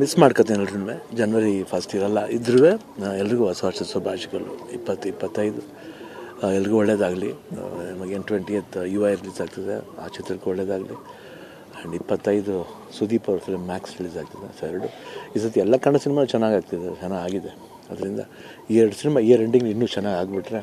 Miss ಮಾಡ್ಕೊತೀನಿ ಎಲ್ರೂ January first ಇರಲ್ಲ ಇದ್ರೂ ಎಲ್ರಿಗೂ ಹೊಸ ವರ್ಷದ ಶುಭಾಶಯಗಳು. ಇಪ್ಪತ್ತು, ಇಪ್ಪತ್ತೈದು ಎಲ್ರಿಗೂ ಒಳ್ಳೇದಾಗಲಿ. ನಮಗೇನು ಟ್ವೆಂಟಿ ಎತ್ ಯು ಐ ರಿಲೀಸ್ ಆಗ್ತದೆ, ಆ ಚಿತ್ರಕ್ಕೆ ಒಳ್ಳೇದಾಗಲಿ. ಆ್ಯಂಡ್ ಇಪ್ಪತ್ತೈದು, ಸುದೀಪ್ ಅವ್ರ ಫಿಲ್ಮ್ ಮ್ಯಾಕ್ಸ್ ರಿಲೀಸ್ ಆಗ್ತದೆ, ಸೊ ಎರಡು. ಈ ಸತಿ ಎಲ್ಲ ಕನ್ನಡ ಸಿನಿಮಾ ಚೆನ್ನಾಗಾಗ್ತಿದೆ ಚೆನ್ನಾಗಿದೆ ಅದರಿಂದ ಈ ಎರಡು ಸಿನಿಮಾ ಇಯರ್ ಎಂಡಿಂಗ್ ಇನ್ನೂ ಚೆನ್ನಾಗಿ ಆಗಿಬಿಟ್ರೆ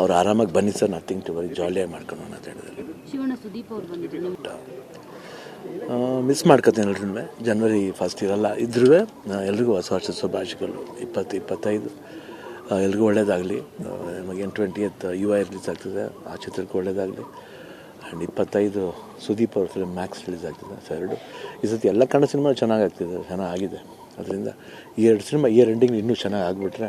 ಅವ್ರು ಆರಾಮಾಗಿ ಬನ್ನಿ ಸರ್ ನಥಿಂಗ್ ಟು ವರಿ ಜಾಲಿಯಾಗಿ ಮಾಡ್ಕೊಂಡು ಅಂತ ಹೇಳಿದ್ರು. ಮಿಸ್ ಮಾಡ್ಕೊತೀನಿ ಎಲ್ರೂ ಜನ್ವರಿ ಫಸ್ಟ್ ಇರಲ್ಲ ಇದ್ರೂ ಎಲ್ರಿಗೂ ಹೊಸ ವರ್ಷದ ಶುಭಾಶಯಗಳು. ಇಪ್ಪತ್ತು ಇಪ್ಪತ್ತೈದು ಎಲ್ರಿಗೂ ಒಳ್ಳೇದಾಗಲಿ. ನಮಗೇನು ಟ್ವೆಂಟಿ ಎತ್ ಯು ಐ ರಿಲೀಸ್ ಆಗ್ತದೆ ಆ ಚಿತ್ರಕ್ಕೆ ಒಳ್ಳೇದಾಗಲಿ. ಆ್ಯಂಡ್ ಇಪ್ಪತ್ತೈದು ಸುದೀಪ್ ಅವ್ರ ಫಿಲ್ಮ್ ಮ್ಯಾಕ್ಸ್ ರಿಲೀಸ್ ಆಗ್ತದೆ ಸೊ ಎರಡು. ಈ ಸತಿ ಎಲ್ಲ ಕನ್ನಡ ಸಿನಿಮಾ ಚೆನ್ನಾಗಾಗ್ತಿದೆ ಚೆನ್ನಾಗಿದೆ ಅದರಿಂದ ಈ ಎರಡು ಸಿನಿಮಾ ಇಯರ್ ಎಂಡಿಂಗ್ ಇನ್ನೂ ಚೆನ್ನಾಗಿ ಆಗಿಬಿಟ್ರೆ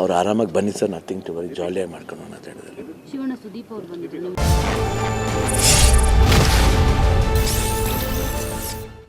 ಅವ್ರು ಆರಾಮಾಗಿ ಬನ್ನಿ ಸರ್. ನಥಿಂಗ್ ಟು ವರಿ ಜಾಲಿಯಾಗಿ ಮಾಡ್ಕೊಂಡು ಅಂತ ಹೇಳಿದ್ದಾರೆ